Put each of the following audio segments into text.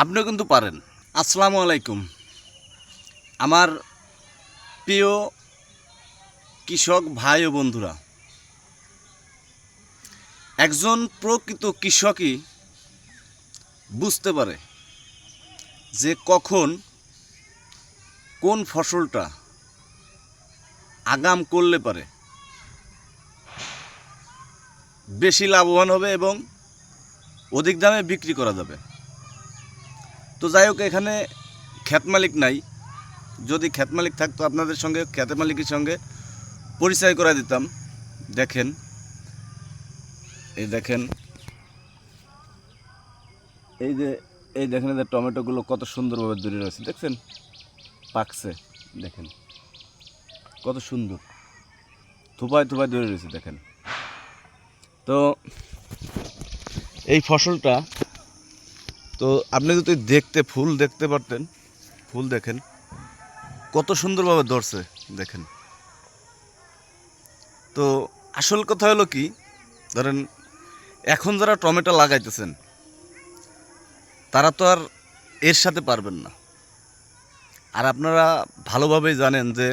আপনিও কিন্তু পারেন। আসসালামু আলাইকুম। আমার প্রিয় কৃষক ভাই ও বন্ধুরা, একজন প্রকৃত কৃষকই বুঝতে পারে যে কখন কোন ফসলটা আগাম করলে পারে। বেশি লাভবান হবে এবং অধিক দামে বিক্রি করা যাবে। তো যাই হোক, এখানে খ্যাত মালিক নাই। যদি খ্যাত মালিক থাকতো, আপনাদের সঙ্গে, খ্যাত মালিকের সঙ্গে পরিচয় করা দিতাম। দেখেন, এই দেখেন, এই যে, এই দেখেন যে টমেটোগুলো কত সুন্দরভাবে দূরে রয়েছে, দেখছেন? পাকছে, দেখেন। কত সুন্দর। থুপায় থুপায় দূরে রয়েছে, দেখেন। তো, এই ফসলটা তো আপনি যদি দেখতে, ফুল দেখতে পারতেন, ফুল দেখেন, কত সুন্দরভাবে ধরছে দেখেন। তো আসল কথা হলো কি, ধরেন এখন যারা টমেটো লাগাইতেছেন, তারা তো আর এর সাথে পারবেন না। আর আপনারা ভালোভাবেই জানেন যে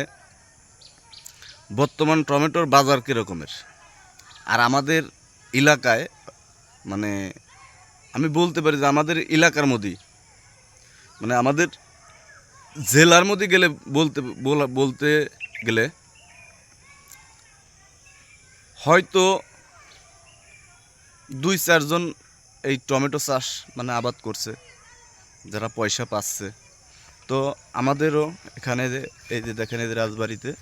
বর্তমান টমেটোর বাজার কীরকমের। আর আমাদের এলাকায় মানে আমি বলতে পারি যে আমাদের এলাকার মধ্যেই মানে আমাদের জেলার মধ্যে গেলে বলতে, বলা- বলতে গেলে হয়তো দুই চারজন এই টমেটো চাষ মানে আবাদ করছে, যারা পয়সা পাচ্ছে। তো আমাদেরও এখানে যে, এই যে দেখেন এই যে রাজবাড়িতে,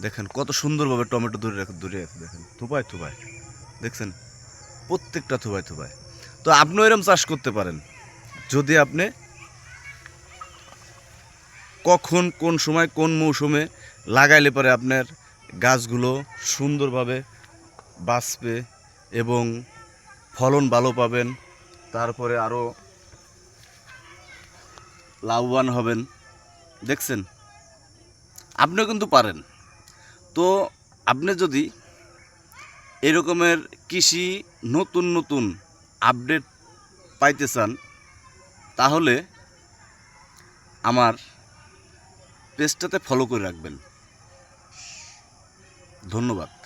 দেখেন কত সুন্দরভাবে টমেটো ধরে রাখ, ধরে আছে দেখেন থুপায় থুপায় দেখছেন? প্রত্যেকটা থুবাই থুবাই তো আপনিও এরম চাষ করতে পারেন। যদি আপনি কখন, কোন সময়, কোন মৌসুমে লাগাইলে পরে আপনার গাছগুলো সুন্দরভাবে বাঁচবে এবং ফলন ভালো পাবেন, তারপরে আরও লাভবান হবেন, দেখছেন? আপনিও কিন্তু পারেন। তো আপনি যদি এরকমের কৃষি নতুন নতুন আপডেট পাইতে চান তাহলে আমার পেজটাতে ফলো করে রাখবেন। ধন্যবাদ।